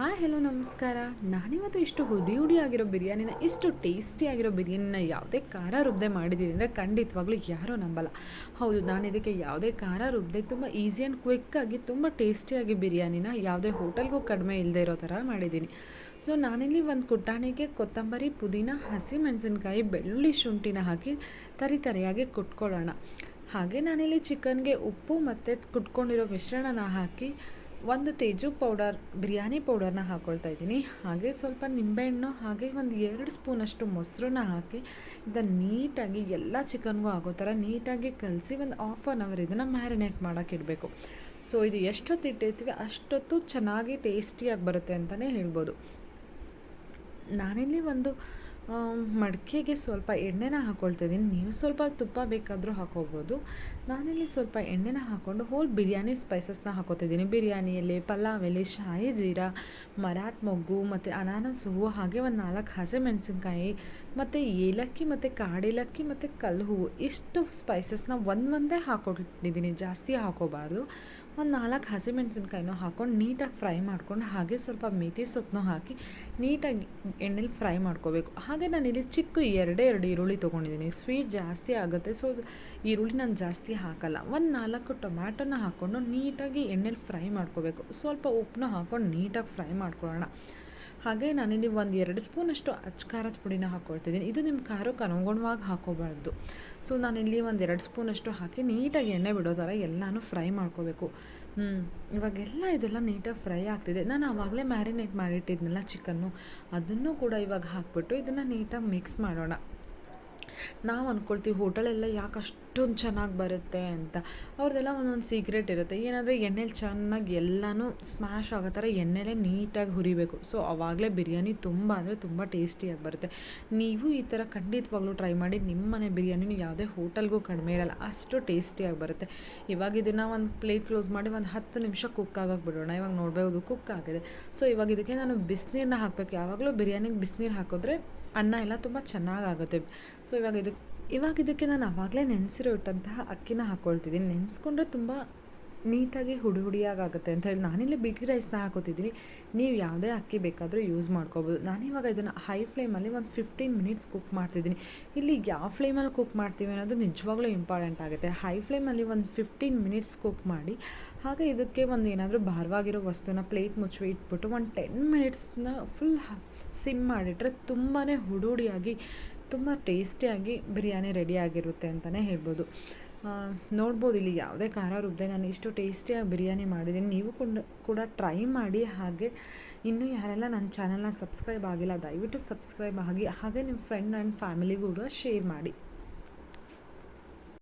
Hi hello ನಮಸ್ಕಾರ. ನಾನಿವತ್ತು ಇಷ್ಟು ಹುಡಿ ಹುಡಿ ಆಗಿರೋ ಬಿರಿಯಾನಿನ, ಇಷ್ಟು ಟೇಸ್ಟಿ ಆಗಿರೋ ಬಿರಿಯಾನಿನ ಯಾವುದೇ ಖಾರ ರುಬ್ಬದೆ ಮಾಡಿದ್ದೀನಿ ಅಂದರೆ ಖಂಡಿತವಾಗ್ಲೂ ಯಾರೂ ನಂಬಲ್ಲ. ಹೌದು, ನಾನು ಇದಕ್ಕೆ ಯಾವುದೇ ಖಾರ ರುಬ್ಬದೆ ತುಂಬ ಈಸಿ ಆ್ಯಂಡ್ ಕ್ವಿಕ್ಕಾಗಿ ತುಂಬ ಟೇಸ್ಟಿಯಾಗಿ ಬಿರಿಯಾನಿನ ಯಾವುದೇ ಹೋಟೆಲ್ಗೂ ಕಡಿಮೆ ಇಲ್ಲದೆ ಇರೋ ಥರ ಮಾಡಿದ್ದೀನಿ. ಸೊ ನಾನಿಲ್ಲಿ ಒಂದು ಕುಟ್ಟಾಣಿಗೆ ಕೊತ್ತಂಬರಿ, ಪುದೀನ ಹಸಿಮೆಣಸಿನ್ಕಾಯಿ ಬೆಳ್ಳುಳ್ಳಿ ಶುಂಠಿನ ಹಾಕಿ ತರಿ ತರಿಯಾಗಿ ಕುಟ್ಕೊಳ್ಳೋಣ. ಹಾಗೆ ನಾನಿಲ್ಲಿ ಚಿಕನ್ಗೆ ಉಪ್ಪು ಮತ್ತು ಕುಟ್ಕೊಂಡಿರೋ ಮಿಶ್ರಣನ ಹಾಕಿ ಒಂದು ತೇಜು ಪೌಡರ್, ಬಿರಿಯಾನಿ ಪೌಡರ್ನ ಹಾಕ್ಕೊಳ್ತಾ ಇದ್ದೀನಿ. ಹಾಗೆ ಸ್ವಲ್ಪ ನಿಂಬೆಹಣ್ಣು, ಹಾಗೆ ಒಂದು ಎರಡು ಸ್ಪೂನಷ್ಟು ಮೊಸರನ್ನ ಹಾಕಿ ಇದನ್ನು ನೀಟಾಗಿ ಎಲ್ಲ ಚಿಕನ್ಗೂ ಆಗೋ ಥರ ನೀಟಾಗಿ ಕಲಸಿ ಒಂದು ಹಾಫ್ ಆನ್ ಅವರ್ ಇದನ್ನು ಮ್ಯಾರಿನೇಟ್ ಮಾಡೋಕೆ ಇಡಬೇಕು. ಸೊ ಇದು ಎಷ್ಟೊತ್ತು ಇಟ್ಟಿರ್ತೀವಿ ಅಷ್ಟೊತ್ತು ಚೆನ್ನಾಗಿ ಟೇಸ್ಟಿಯಾಗಿ ಬರುತ್ತೆ ಅಂತಲೇ ಹೇಳ್ಬೋದು. ನಾನಿಲ್ಲಿ ಒಂದು ಮಡಿಕೆಗೆ ಸ್ವಲ್ಪ ಎಣ್ಣೆನ ಹಾಕ್ಕೊಳ್ತಿದ್ದೀನಿ ನೀವು ಸ್ವಲ್ಪ ತುಪ್ಪ ಬೇಕಾದರೂ ಹಾಕೋಬೋದು. ನಾನಿಲ್ಲಿ ಸ್ವಲ್ಪ ಎಣ್ಣೆನ ಹಾಕ್ಕೊಂಡು ಹೋಲ್ ಬಿರಿಯಾನಿ ಸ್ಪೈಸಸ್ನ ಹಾಕೋತಿದ್ದೀನಿ. ಬಿರಿಯಾನಿಯಲ್ಲಿ ಪಲಾವ್ ಎಲೆ ಶಾಯಿ ಜೀರಾ, ಮರಾಠ್ ಮೊಗ್ಗು, ಮತ್ತು ಅನಾನಸ್ ಹೂವು, ಹಾಗೆ ಒಂದು ನಾಲ್ಕು ಹಸಿಮೆಣಸಿನ್ಕಾಯಿ, ಮತ್ತು ಏಲಕ್ಕಿ, ಮತ್ತು ಕಾಡೇಲಕ್ಕಿ, ಮತ್ತು ಕಲ್ಲು ಹೂವು. ಇಷ್ಟು ಸ್ಪೈಸಸ್ನ ಒಂದು ಒಂದೇ ಹಾಕೊಂಡಿದ್ದೀನಿ ಜಾಸ್ತಿ ಹಾಕೋಬಾರ್ದು. ಒಂದು ನಾಲ್ಕು ಹಸಿಮೆಣಸಿನ್ಕಾಯಿನೂ ಹಾಕ್ಕೊಂಡು ನೀಟಾಗಿ ಫ್ರೈ ಮಾಡ್ಕೊಂಡು ಹಾಗೆ ಸ್ವಲ್ಪ ಮೆಥಿ ಸೊಪ್ಪನ್ನು ಹಾಕಿ ನೀಟಾಗಿ ಎಣ್ಣೆಲಿ ಫ್ರೈ ಮಾಡ್ಕೋಬೇಕು. ಹಾಗೆ ನಾನು ಇಲ್ಲಿ ಚಿಕ್ಕ ಎರಡೇ ಎರಡು ಈರುಳ್ಳಿ ತೊಗೊಂಡಿದ್ದೀನಿ. ಸ್ವೀಟ್ ಜಾಸ್ತಿ ಆಗುತ್ತೆ. ಸೊ ಈರುಳ್ಳಿ ನಾನು ಜಾಸ್ತಿ ಹಾಕಲ್ಲ. ಒಂದು ನಾಲ್ಕು ಟೊಮ್ಯಾಟೋನ ಹಾಕ್ಕೊಂಡು ನೀಟಾಗಿ ಎಣ್ಣೆಲಿ ಫ್ರೈ ಮಾಡ್ಕೋಬೇಕು. ಸ್ವಲ್ಪ ಉಪ್ಪನ್ನ ಹಾಕ್ಕೊಂಡು ನೀಟಾಗಿ ಫ್ರೈ ಮಾಡ್ಕೊಳ್ಳೋಣ. ಹಾಗೆ ನಾನಿಲ್ಲಿ ಒಂದು ಎರಡು ಸ್ಪೂನಷ್ಟು ಅಚ್ಚ ಖಾರದ ಪುಡಿನ ಹಾಕ್ಕೊಳ್ತಿದ್ದೀನಿ ಇದು ನಿಮ್ಮ ಖಾರಕ್ಕೆ ಅನುಗುಣವಾಗಿ ಹಾಕೋಬಾರ್ದು. ಸೊ ನಾನಿಲ್ಲಿ ಒಂದು ಎರಡು ಸ್ಪೂನಷ್ಟು ಹಾಕಿ ನೀಟಾಗಿ ಎಣ್ಣೆ ಬಿಡೋ ಥರ ಎಲ್ಲನೂ ಫ್ರೈ ಮಾಡ್ಕೋಬೇಕು. ಹ್ಞೂ ಇವಾಗೆಲ್ಲ ಇದೆಲ್ಲ ನೀಟಾಗಿ ಫ್ರೈ ಆಗ್ತಿದೆ. ನಾನು ಆವಾಗಲೇ ಮ್ಯಾರಿನೇಟ್ ಮಾಡಿಟ್ಟಿದ್ನಲ್ಲ ಚಿಕನ್ನು, ಅದನ್ನು ಕೂಡ ಇವಾಗ ಹಾಕ್ಬಿಟ್ಟು ಇದನ್ನು ನೀಟಾಗಿ ಮಿಕ್ಸ್ ಮಾಡೋಣ. ನಾವು ಅಂದ್ಕೊಳ್ತೀವಿ ಹೋಟೆಲೆಲ್ಲ ಯಾಕೆ ಅಷ್ಟೊಂದು ಚೆನ್ನಾಗಿ ಬರುತ್ತೆ ಅಂತ. ಅವ್ರದ್ದೆಲ್ಲ ಒಂದೊಂದು ಸೀಕ್ರೆಟ್ ಇರುತ್ತೆ. ಏನಂದರೆ ಎಣ್ಣೆಲಿ ಚೆನ್ನಾಗಿ ಎಲ್ಲನೂ ಸ್ಮ್ಯಾಶ್ ಆಗೋ ಥರ ಎಣ್ಣೆಲೇ ನೀಟಾಗಿ ಹುರಿಬೇಕು. ಸೊ ಅವಾಗಲೇ ಬಿರಿಯಾನಿ ತುಂಬ ಅಂದರೆ ತುಂಬ ಟೇಸ್ಟಿಯಾಗಿ ಬರುತ್ತೆ. ನೀವು ಈ ಥರ ಖಂಡಿತವಾಗ್ಲೂ ಟ್ರೈ ಮಾಡಿ ನಿಮ್ಮ ಮನೆ ಬಿರಿಯಾನಿನೂ ಯಾವುದೇ ಹೋಟೆಲ್ಗೂ ಕಡಿಮೆ ಇರಲ್ಲ. ಅಷ್ಟು ಟೇಸ್ಟಿಯಾಗಿ ಬರುತ್ತೆ. ಇವಾಗ ಇದನ್ನು ಒಂದು ಪ್ಲೇಟ್ ಕ್ಲೋಸ್ ಮಾಡಿ ಒಂದು ಹತ್ತು ನಿಮಿಷ ಕುಕ್ ಆಗೋಕೆ ಬಿಡೋಣ. ಇವಾಗ ನೋಡಬಹುದು ಕುಕ್ ಆಗಿದೆ. ಸೊ ಇವಾಗ ಇದಕ್ಕೆ ನಾನು ಬಿಸಿನೀರನ್ನ ಹಾಕಬೇಕು. ಯಾವಾಗಲೂ ಬಿರಿಯಾನಿಗೆ ಬಿಸಿನೀರು ಹಾಕಿದ್ರೆ ಅನ್ನ ಎಲ್ಲ ತುಂಬ ಚೆನ್ನಾಗಾಗುತ್ತೆ ಸೊ ಇವಾಗ ಇದಕ್ಕೆ ಇವಾಗ ಇದಕ್ಕೆ ನಾನು ಆವಾಗಲೇ ನೆನೆಸಿರೋ ಇಟ್ಟಂತಹ ಅಕ್ಕಿನ ಹಾಕ್ಕೊಳ್ತಿದ್ದೀನಿ ನೆನೆಸ್ಕೊಂಡ್ರೆ ತುಂಬ ನೀಟಾಗಿ ಹುಡಿ ಹುಡಿಯಾಗುತ್ತೆ ಅಂತ ಹೇಳಿ ನಾನಿಲ್ಲಿ ಬಿಗ್ ರೈಸ್ನ ಹಾಕೋತಿದ್ದೀನಿ. ನೀವು ಯಾವುದೇ ಅಕ್ಕಿ ಬೇಕಾದರೂ ಯೂಸ್ ಮಾಡ್ಕೋಬೋದು. ನಾನಿವಾಗ ಇದನ್ನು ಹೈ ಫ್ಲೇಮಲ್ಲಿ ಒಂದು ಫಿಫ್ಟೀನ್ ಮಿನಿಟ್ಸ್ ಕುಕ್ ಮಾಡ್ತಿದ್ದೀನಿ. ಇಲ್ಲಿ ಯಾವ ಫ್ಲೇಮಲ್ಲಿ ಕುಕ್ ಮಾಡ್ತೀವಿ ಅನ್ನೋದು ನಿಜವಾಗ್ಲೂ ಇಂಪಾರ್ಟೆಂಟ್ ಆಗುತ್ತೆ. ಹೈ ಫ್ಲೇಮಲ್ಲಿ ಒಂದು ಫಿಫ್ಟೀನ್ ಮಿನಿಟ್ಸ್ ಕುಕ್ ಮಾಡಿ, ಹಾಗೆ ಇದಕ್ಕೆ ಒಂದು ಏನಾದರೂ ಭಾರವಾಗಿರೋ ವಸ್ತುನ ಪ್ಲೇಟ್ ಮುಚ್ಚಿ ಇಟ್ಬಿಟ್ಟು ಒಂದು ಟೆನ್ ಮಿನಿಟ್ಸ್ನ ಫುಲ್ ಸಿಮ್ ಮಾಡಿಟ್ರೆ ತುಂಬಾ ಹುಡುಡಿಯಾಗಿ ತುಂಬ ಟೇಸ್ಟಿಯಾಗಿ ಬಿರಿಯಾನಿ ರೆಡಿ ಆಗಿರುತ್ತೆ ಅಂತಲೇ ಹೇಳ್ಬೋದು. ನೋಡ್ಬೋದು ಇಲ್ಲಿ ಯಾವುದೇ ಖಾರ ರುಬ್ಬದೆ ನಾನು ಇಷ್ಟು ಟೇಸ್ಟಿಯಾಗಿ ಬಿರಿಯಾನಿ ಮಾಡಿದ್ದೀನಿ. ನೀವು ಕೂಡ ಕೂಡ ಟ್ರೈ ಮಾಡಿ ಹಾಗೆ. ಇನ್ನೂ ಯಾರೆಲ್ಲ ನನ್ನ ಚಾನಲ್ನ ಸಬ್ಸ್ಕ್ರೈಬ್ ಆಗಿಲ್ಲ, ದಯವಿಟ್ಟು ಸಬ್ಸ್ಕ್ರೈಬ್ ಆಗಿ ಹಾಗೆ ನಿಮ್ಮ ಫ್ರೆಂಡ್ ಆ್ಯಂಡ್ ಫ್ಯಾಮಿಲಿಗೂ ಕೂಡ ಶೇರ್ ಮಾಡಿ.